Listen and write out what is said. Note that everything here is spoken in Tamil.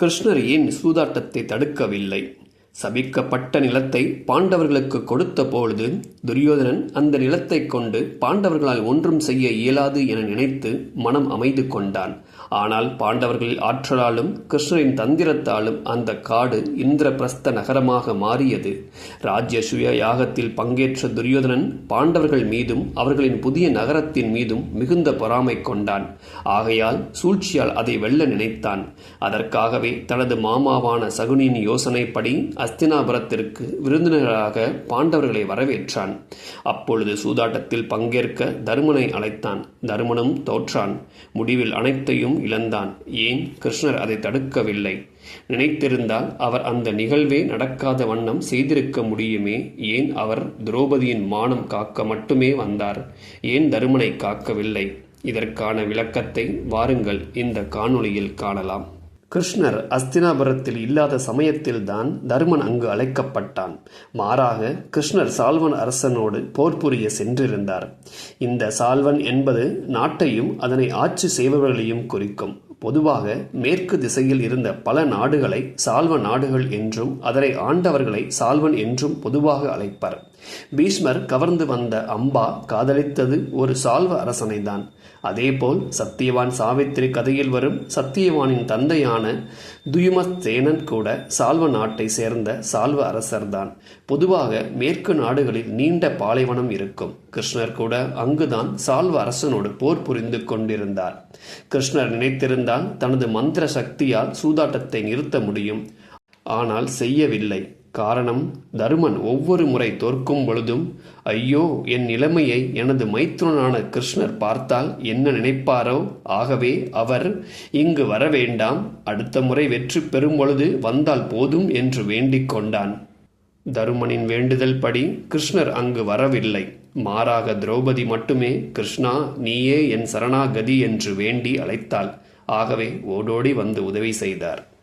கிருஷ்ணர் ஏன் சூதாட்டத்தை தடுக்கவில்லை? சபிக்கப்பட்ட நிலத்தை பாண்டவர்களுக்கு கொடுத்த பொழுது துரியோதனன் அந்த நிலத்தை கொண்டு பாண்டவர்களால் ஒன்றும் செய்ய இயலாது என நினைத்து மனம் அமைது கொண்டான். ஆனால் பாண்டவர்களின் ஆற்றலாலும் கிருஷ்ணரின் தந்திரத்தாலும் அந்த காடு இந்திரபிரஸ்த நகரமாக மாறியது. ராஜ்ய சுய யாகத்தில் பங்கேற்ற துரியோதனன் பாண்டவர்கள் மீதும் அவர்களின் புதிய நகரத்தின் மீதும் மிகுந்த பொறாமை கொண்டான். ஆகையால் சூழ்ச்சியால் அதை வெல்ல நினைத்தான். அதற்காகவே தனது மாமாவான சகுனியின் யோசனைப்படி அஸ்தினாபுரத்திற்கு விருந்தினராக பாண்டவர்களை வரவேற்றான். அப்பொழுது சூதாட்டத்தில் பங்கேற்க தருமனை அழைத்தான். தருமனும் தோற்றான். முடிவில் அனைத்தையும் இழந்தான். ஏன்? கிருஷ்ணர் அதை தடுக்கவில்லை. நினைத்திருந்தால் அவர் அந்த நிகழ்வே நடக்காத வண்ணம் செய்திருக்க முடியுமே. ஏன் அவர் திரௌபதியின் மானம் காக்க மட்டுமே வந்தார். ஏன் தருமனை காக்கவில்லை? இதற்கான விளக்கத்தை வாருங்கள். இந்த காணொளியில் காணலாம். கிருஷ்ணர் அஸ்தினாபுரத்தில் இல்லாத சமயத்தில்தான் தருமன் அங்கு அழைக்கப்பட்டான். மாறாக கிருஷ்ணர் சால்வன் அரசனோடு போர் புரிய சென்றிருந்தார். இந்த சால்வன் என்பது நாட்டையும் அதனை ஆட்சி செய்பவர்களையும் குறிக்கும். பொதுவாக மேற்கு திசையில் இருந்த பல நாடுகளை சால்வ நாடுகள் என்றும் அதனை ஆண்டவர்களை சால்வன் என்றும் பொதுவாக அழைப்பர். பீஷ்மர் கவர்ந்து வந்த அம்பா காதலித்தது ஒரு சால்வ அரசனைதான். அதேபோல் சத்தியவான் சாவித்திரி கதையில் வரும் சத்தியவானின் தந்தையான துயுமத்தேனன் கூட சால்வ நாட்டை சேர்ந்த சால்வ அரசர்தான். பொதுவாக மேற்கு நாடுகளில் நீண்ட பாலைவனம் இருக்கும். கிருஷ்ணர் கூட அங்குதான் சால்வ அரசனோடு போர் புரிந்து கொண்டிருந்தார். கிருஷ்ணர் நினைத்திருந்தால் தனது மந்திர சக்தியால் சூதாட்டத்தை நிறுத்த முடியும். ஆனால் செய்யவில்லை. காரணம் தருமன் ஒவ்வொரு முறை தோற்கும் பொழுதும் ஐயோ என் நிலைமையை எனது மைத்துனனான கிருஷ்ணர் பார்த்தால் என்ன நினைப்பாரோ? ஆகவே அவர் இங்கு வர வேண்டாம். அடுத்த முறை வெற்றி பெறும் பொழுது வந்தால் போதும் என்று வேண்டிக் கொண்டான். தருமனின் வேண்டுதல் படி கிருஷ்ணர் அங்கு வரவில்லை. மாறாக திரௌபதி மட்டுமே கிருஷ்ணா நீயே என் சரணாகதி என்று வேண்டி அழைத்தாள். ஆகவே ஓடோடி வந்து உதவி செய்தார்.